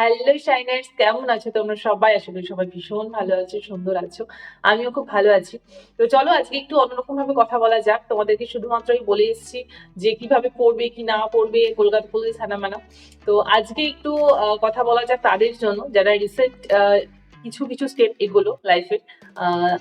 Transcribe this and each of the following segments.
Hello শাইনার্স কেমন আছো তোমরা? সবাই আশা করি সবাই ভীষণ ভালো আছো, সুন্দর আছো। আমিও খুব ভালো আছি। তো চলো আজকে একটু অন্যরকম ভাবে কথা বলা যাক। তোমাদেরকে শুধুমাত্রই বলে এসেছি যে কীভাবে পড়বে, কি না পড়বে কলকাতা পুলিশ হানামানা তো আজকে একটু কথা বলা যাক তাদের জন্য। যারা রিসেন্ট কিছু কিছু স্টেপ এগোলো লাইফে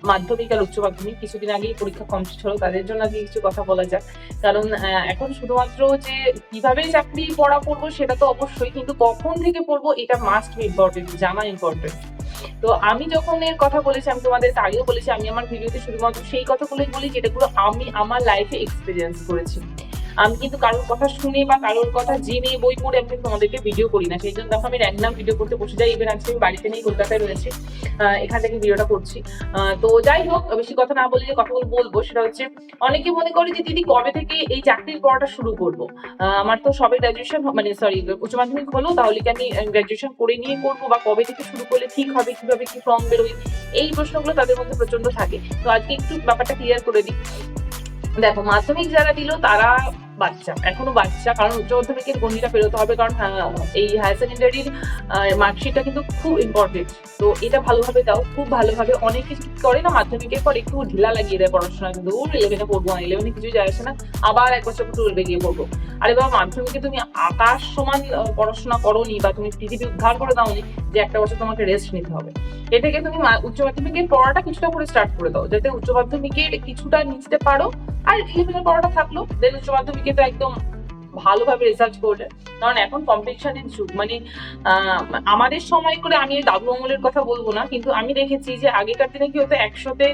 মাধ্যমিক আর উচ্চ মাধ্যমিক কিছুদিন আগেই পরীক্ষা কমপ্লিট হলো, তাদের জন্য আগে কিছু কথা বলা যাক। কারণ এখন শুধুমাত্র যে কীভাবে চাকরি পড়া পড়ব সেটা তো অবশ্যই, কিন্তু কখন থেকে পড়ব এটা মাস্ট ইম্পর্টেন্ট জানা ইম্পর্টেন্ট তো আমি যখন এর কথা বলেছি, আমি তোমাদের আগেও বলেছি, আমি আমার ভিডিওতে শুধুমাত্র সেই কথাগুলোই বলি যেটাগুলো আমি আমার লাইফে এক্সপিরিয়েন্স করেছি। আমি কিন্তু কারোর কথা শুনে বা কারোর কথা জেনে বই পড়ে আমি তোমাদেরকে ভিডিও করি না। সেই জন্য দেখো আমি র্যান্ডাম ভিডিও করতে বসে যাই। ইভেন আজকে আমি বাড়িতে নেই, কলকাতায় রয়েছে। এখান থেকে ভিডিওটা করছি। তো যাই হোক, বেশি কথা না বলে যে কথাগুলো বলব, সেটা হচ্ছে অনেকে মনে করে যে, দিদি, কবে থেকে এই চাকরির পড়াটা শুরু করব? আমার তো সবে গ্রাজুয়েশন মানে সরি উচ্চ মাধ্যমিক হলো, তাহলে কি আমি গ্রাজুয়েশন করে নিয়ে করব বা কবে থেকে শুরু করলে ঠিক হবে, কীভাবে কি ফর্ম বেরোবে? এই প্রশ্নগুলো তাদের মধ্যে প্রচণ্ড থাকে। তো আজকে একটু ব্যাপারটা ক্লিয়ার করে দিই। দেখো, মাধ্যমিক যারা দিল, তারা বাচ্চা এখনও বাচ্চা কারণ উচ্চ মাধ্যমিকের গণিটা পেরোতে হবে কারণ হ্যাঁ, এই হায়ার সেকেন্ডারির মার্কশিটটা কিন্তু খুব ইম্পর্টেন্ট তো এটা ভালোভাবে দাও খুব ভালোভাবে অনেক কিছু করে না মাধ্যমিকের পর একটু ঢিলা লাগিয়ে দেয় পড়াশোনা কিন্তু ইলেভেনে পড়ব না ইলেভেনে কিছু যায় আসে না আবার এক বছর টুয়েলভে গিয়ে পড়ব। আরে বাবা মাধ্যমিকে তুমি আকাশ সমান পড়াশোনা করোনি বা তুমি পৃথিবী উদ্ধার করে দাওনি যে একটা বছর তোমাকে রেস্ট নিতে হবে। এ থেকে তুমি উচ্চ মাধ্যমিকের পড়াটা কিছুটা করে স্টার্ট করে দাও যাতে উচ্চ মাধ্যমিকের কিছুটা নিতে পারো আর ইলেভেনের পড়াটা থাকল দেন উচ্চ মাধ্যমিকে তো একদম ভালোভাবে রিসার্চ করলে। কারণ এখন কম্পিটিশনের যুগ মানে আমাদের সময় করে আমি দাদু আমলের কথা বলব না, কিন্তু আমি দেখেছি যে আগেকার দিনে কি হতো, একশোতে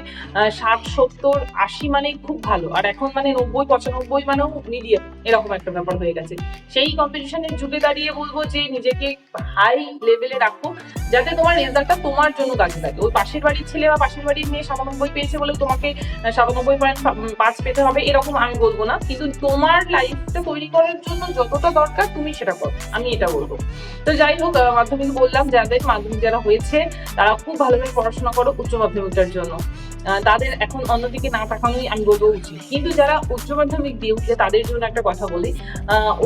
ষাট, সত্তর, আশি মানে খুব ভালো, আর এখন মানে নব্বই, পঁচানব্বই মানেও মিডিয়াম এরকম একটা ব্যাপার হয়ে গেছে। সেই কম্পিটিশনের যুগে দাঁড়িয়ে বলব যে নিজেকে হাই লেভেলে রাখো যাতে তোমার রেজাল্টটা তোমার জন্য কাজে লাগে ওই পাশের বাড়ির ছেলে বা পাশের বাড়ির মেয়ে সাতানব্বই পেয়েছে বলে তোমাকে সাতানব্বই পয়েন্ট পাঁচ পেতে হবে, এরকম আমি বলব না। কিন্তু তোমার লাইফটা তৈরি করার জন্য যতটা দরকার, তুমি সেটা করো। আমি এটা বলব। তো যাই হোক মাধ্যমিক বললাম যাদের মাধ্যমিক যারা হয়েছে, তারা খুব ভালোভাবে পড়াশোনা করো উচ্চ মাধ্যমিকটার জন্য। তাদের এখন অন্যদিকে না তাকানোই আমি বলব উচিত। কিন্তু যারা উচ্চ মাধ্যমিক দিয়ে উঠলে তাদের জন্য একটা কথা বলি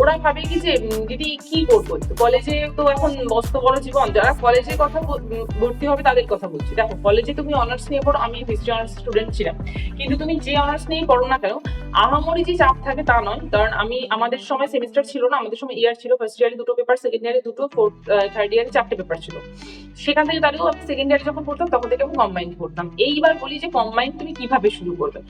ওরা ভাবে কি যে দিদি কি করব? কলেজে তো এখন মস্ত বড় জীবন। যারা কলেজে কথা বল- ভর্তি হবে তাদের কথা বলছি। দেখো কলেজে তুমি অনার্স নিয়ে পড়ো, আমি হিস্ট্রি অনার্স স্টুডেন্ট ছিলাম। কিন্তু তুমি যে অনার্স নিয়ে পড়ো না কেন, আহামরি যে চাপ থাকে তা নয়। কারণ আমি, আমাদের সময় সেমিস্টার ছিল না, আমাদের সময় ইয়ার ছিল। ফার্স্ট ইয়ারে দুটো পেপার সেকেন্ড ইয়ারে দুটো ফোর্থ থার্ড ইয়ারে চারটে পেপার ছিল। সেখান থেকে দাঁড়িয়েও আমি সেকেন্ড ইয়ারে যখন পড়তাম, তখন থেকে আমি কম্বাইন করতাম। এইবার বলি যে কম্বাইন তুমি কীভাবে শুরু করবে?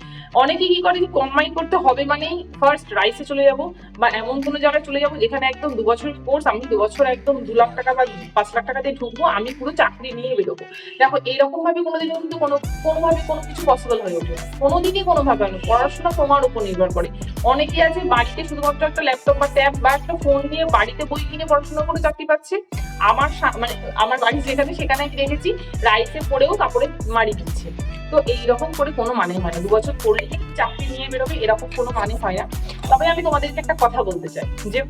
অনেকে কি করে যে কম্বাইন করতে হবে মানেই ফার্স্ট রাইসে চলে যাব বা এমন কোনো জায়গায় চলে যাব যেখানে একদম দু বছরের কোর্স আমি দু বছর একদম দু লাখ টাকা বা পাঁচ লাখ টাকা দিয়ে ঢুকবো, আমি পুরো চাকরি নিয়ে বেরোবো। দেখো এইরকম ভাবে কোনোদিনও কিন্তু কোনো, কোনোভাবে কোনো কিছু পসিবল হয়ে ওঠে। কোনোদিনই কোনোভাবে না, পড়াশোনা তোমার উপর নির্ভর করে। অনেকে আছে বাড়িতে শুধুমাত্র একটা ল্যাপটপ বা ট্যাব বা একটা ফোন নিয়ে বাড়িতে বই কিনে পড়াশোনা করে চাকরি পাচ্ছে। আমার মানে আমার বাড়ি যেখানে সেখানে রেখেছি রাইসে পরেও কাপড়ে মারি দিচ্ছে। তো এইরকম করে কোনো মানে হয় না। দু বছর পড়লে চাকরি নিয়ে বেরোবে? এরকম কোনো মানে হয় না। তবে আমি তোমাদেরকে একটা কথা বলতে চাই যে,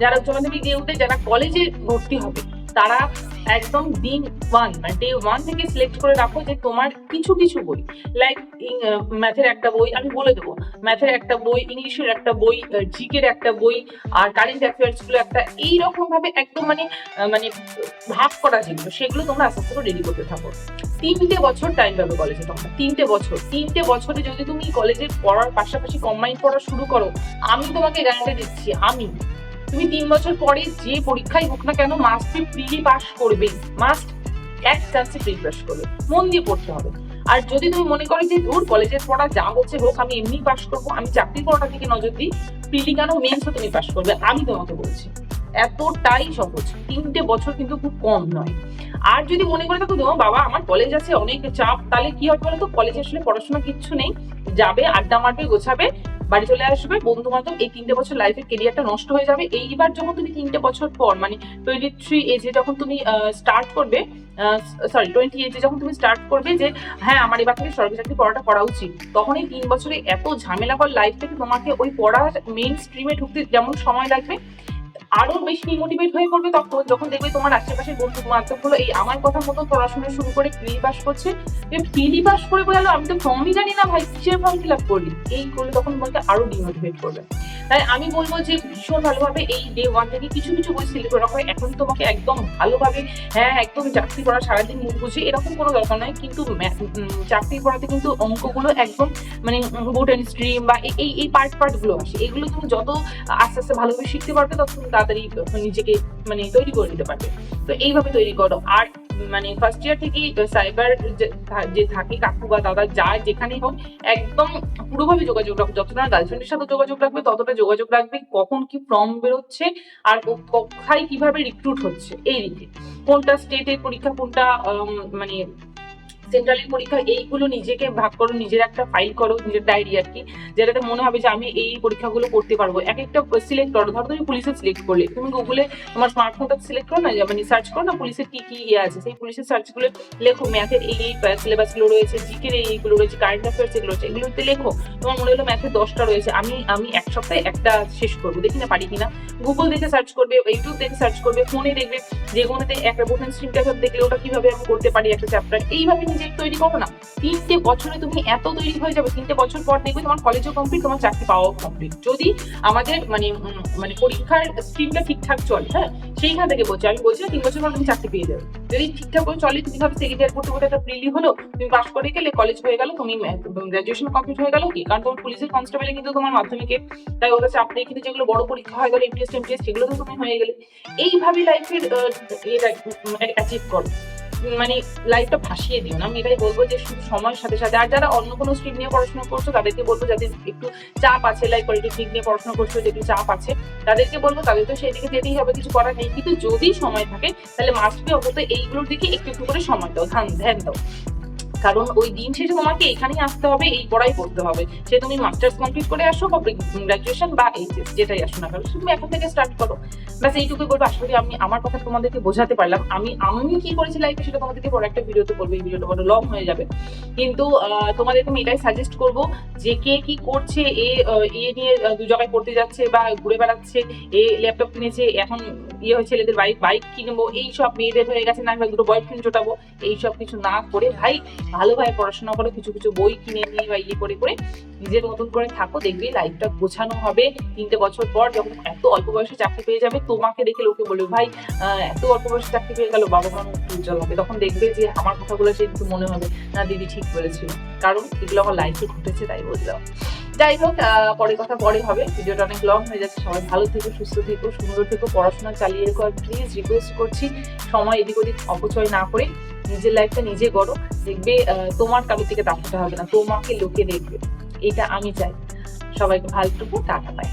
যারা উচ্চ মাধ্যমিক দিয়ে উঠে যারা কলেজে ভর্তি হবে তারা একদম দিন ওয়ান মানে ডে ওয়ান থেকে সিলেক্ট করে রাখো যে তোমার কিছু কিছু বই। লাইক ম্যাথের একটা বই, আমি বলে দেবো ম্যাথের একটা বই ইংলিশের একটা বই জিকের একটা বই, আর কারেন্ট অ্যাফেয়ার্সগুলো একটা, এইরকম ভাবে একদম মানে মানে ভাগ করা যেগুলো, সেগুলো তোমরা আস্তে আস্তে রেডি করতে থাকো। তিনটে বছর টাইম পাবে কলেজে তোমরা, তিনটে বছর, তিনটে বছরে যদি তুমি কলেজে পড়ার পাশাপাশি কম্বাইন পড়া শুরু করো, আমি তোমাকে গ্যারান্টি দিচ্ছি, আমি তুমি তিন বছর পরে যে পরীক্ষায় হোক না কেন মাস্ট প্রি পাস করবে। মাস্ট এক চান্সে প্রি পাস করবে। মন দিয়ে পড়তে হবে। আর যদি তুমি মনে করো যে দূর কলেজের পড়া যা হচ্ছে হোক, আমি এমনি পাস করব, আমি চাকরির পড়াটা দিকে নজর দিই প্রিলি কেন মেন্সও তুমি পাস করবে, আমি তোমাকে বলছি। এতটাই সহজ। তিনটে বছর কিন্তু খুব কম নয়। আর যদি মনে করে থাকো তোমার বাবা, আমার কলেজ আছে, অনেক চাপ তাহলে কি হবে বলো তো কলেজে আসলে পড়াশোনা কিচ্ছু নেই। যাবে, আড্ডা মারবে, গোছাবে বাড়ি চলে আসবে বন্ধু বান্ধব এই তিনটে বছর লাইফের কেরিয়ারটা নষ্ট হয়ে যাবে। এইবার যখন তুমি তিনটে বছর পর মানে টোয়েন্টি থ্রি এজে যখন তুমি স্টার্ট করবে সরি টোয়েন্টি এজে যখন তুমি স্টার্ট করবে যে হ্যাঁ আমার এবার থেকে সরকারি চাকরি পড়াটা করা উচিত, তখন এই তিন বছরে এত ঝামেলা কর লাইফ থেকে তোমাকে ওই পড়ার মেইন স্ট্রিমে ঢুকতে যেমন সময় লাগবে আরও বেশি ডিমোটিভেট হয়ে পড়বে তখন, যখন দেখবে তোমার আশেপাশের বন্ধু বান্ধবগুলো এই আমার কথা মতো পড়াশোনা শুরু করে প্রি পাস করছে। প্রি পাস করে বলে আমি তো ফর্মই জানি না ভাই, কিসের ফর্ম ফিল আপ করলি? এই করলে তখন তোমাকে আরও ডিমোটিভেট করবে। তাই আমি বলব যে ভীষণ ভালোভাবে এই ডে ওয়ান থেকে কিছু কিছু বই সিলেক্ট করে রাখো এখন তোমাকে একদম ভালোভাবে হ্যাঁ একদম চাকরি পড়া সারাদিন মুখ বুঝে, এরকম কোনো দরকার নয় কিন্তু চাকরি পড়াতে কিন্তু অঙ্কগুলো একদম মানে বুট অ্যান্ড স্ট্রিম বা এই- এই পার্ট পার্টগুলো আসে। এগুলো তুমি যত আস্তে আস্তে ভালোভাবে শিখতে পারবে, তত তাড়াতাড়ি নিজেকে মানে তৈরি করে নিতে পারবে। তো এইভাবে তৈরি করো। আর মানে ফার্স্ট ইয়ার সাইবার যে থাকে কাকু বা দাদা যার যেখানেই হোক, একদম পুরোভাবে যোগাযোগ রাখবে যতটা গার্লফ্রেন্ডের সাথে যোগাযোগ রাখবে, ততটা যোগাযোগ রাখবে কখন কি ফর্ম বেরোচ্ছে আর কোথায় কীভাবে রিক্রুট হচ্ছে। এই দিকে। কোনটা স্টেটের পরীক্ষা, কোনটা মানে সেন্ট্রালের পরীক্ষা, এইগুলো নিজেকে ভাগ করো, নিজের একটা ফাইল করো, নিজের ডায়েরি আর কি, যেটাতে মনে হবে যে আমি এই পরীক্ষাগুলো করতে পারব। এক একটা সিলেক্ট করো, ধরো তুমি পুলিশে সিলেক্ট করলে। তুমি গুগলে তোমার স্মার্টফোনটা সিলেক্ট করো না মানে সার্চ করো না পুলিশের কি কি ইয়ে আছে, সেই পুলিশের সার্চগুলো লেখো ম্যাথের এই এই সিলেবাসগুলো রয়েছে জিকের এই এইগুলো রয়েছে কারেন্ট অ্যাফেয়ার্স এগুলো রয়েছে, এগুলোতে লেখো, তোমার মনে হলো ম্যাথের দশটা রয়েছে, আমি আমি এক সপ্তাহে একটা শেষ করব, দেখি না পারি কিনা। গুগল দেখে সার্চ করবে ইউটিউব দেখে সার্চ করবে ফোনে দেখবে যে কোনোতে একটা বোটেন স্ট্রিমটা দেখলে ওটা কীভাবে আমি করতে পারি একটা চ্যাপ্টার এইভাবে নিজে তৈরি করো না। তিনটে বছরে তুমি এত তৈরি হয়ে যাবে, তিনটে বছর পর দেখবে তোমার কলেজও কমপ্লিট তোমার চাকরি পাওয়াও কমপ্লিট যদি আমাদের মানে মানে পরীক্ষার স্ট্রিমটা ঠিকঠাক চলে হ্যাঁ? সেইখান থেকে বলছি আমি বলছি তিন বছর পর তুমি চাকরি পেয়ে যাবে। যদি ঠিকঠাক করে চলে তুমি ভাবে সেকেন্ড ইয়ার করতে করতে একটা প্রিলি হলো তুমি পাস করে গেলে কলেজ হয়ে গেলো তুমি গ্রাজুয়েশন কমপ্লিট হয়ে গেলো কি? কারণ তোমার পুলিশের কনস্টেবলে কিন্তু তোমার মাধ্যমিকে তাই ওদের চাপ নেই কিন্তু যেগুলো বড় পরীক্ষা হয়ে গেলো এমপিএস টেমটিএস সেগুলো তো তুমি হয়ে গেলে। এইভাবে লাইফের এটা অ্যাচিভ করো। উম, মানে লাইফটা ভাসিয়ে দিও না। আমি এটাই বলব যে শুধু সময়ের সাথে সাথে, আর যারা অন্য কোনো স্ট্রিম নিয়ে পড়াশোনা করছ, তাদেরকে বলব যাদের একটু চাপ আছে লাইক পলিটেকনিক নিয়ে পড়াশোনা করছ যে একটু চাপ আছে, তাদেরকে বলব তাদের তো সেই দিকে যেতেই হবে, কিছু করার নেই। কিন্তু যদি সময় থাকে, তাহলে মাস্ক অবশ্যই এইগুলোর দিকে একটু একটু করে সময় দাও, ধ্যান ধ্যান দাও। কারণ ওই দিন শেষে তোমাকে এখানেই আসতে হবে, এই পড়াই করতে হবে। সে তুমি মাস্টার্স কমপ্লিট করে আসো বা গ্রাজুয়েশন বা এইচএস যেটাই আসো না কারণ তুমি এখন থেকে স্টার্ট করো। ব্যাস এইটুকু বলব করি আমি আমার কথা তোমাদেরকে বোঝাতে পারলাম। আমি আমি কি করেছি লাইফে সেটা তোমাদেরকে পরে একটা ভিডিওতে বলব, এই ভিডিওটা বড় লং হয়ে যাবে। কিন্তু তোমাদেরকে আমি এটাই সাজেস্ট করব যে কে কি করছে, এ এ নিয়ে দু জায়গায় পড়তে যাচ্ছে বা ঘুরে বেড়াচ্ছে, এ ল্যাপটপ কিনেছে, এখন ইয়ে হয়ে ছেলেদের বাইক বাইক কিনবো, এই সব মেয়েদের হয়ে গেছে, না দুটো বয়ফ্রেন্ড জোটাবো, এই সব কিছু না করে, ভাই ভালোভাবে পড়াশোনা করো, কিছু কিছু বই কিনে নিয়ে বা ইয়ে করে করে নিজের মতন করে থাকো, দেখবে লাইফটা গোছানো হবে। তিনটে বছর পর যখন এত অল্প বয়সে চাকরি পেয়ে যাবে, তোমাকে দেখে লোকে বলবে, ভাই এত অল্প বয়সে চাকরি পেয়ে গেল, বাবা মা উজ্জ্বল হবে তখন দেখবে যে আমার কথাগুলো সে কিন্তু মনে হবে, না, দিদি ঠিক বলেছিল কারণ এগুলো আমার লাইফে ঘটেছে, তাই বললাম। যাই হোক পরে কথা, পরে হবে। ভিডিওটা অনেক লং হয়ে যাচ্ছে, সবাই ভালো থেকো, সুস্থ থেকো, সুন্দর থেকো, পড়াশোনা চালিয়ে রেখো। আর প্লিজ রিকোয়েস্ট করছি, সময় এদিক ওদিক অপচয় না করে নিজের লাইফটা নিজে গড়ো, দেখবে তোমার কারোর থেকে তাকাতে হবে না, তোমাকে লোকে দেখবে। এটা আমি চাই। সবাইকে ভালো টাকা পায়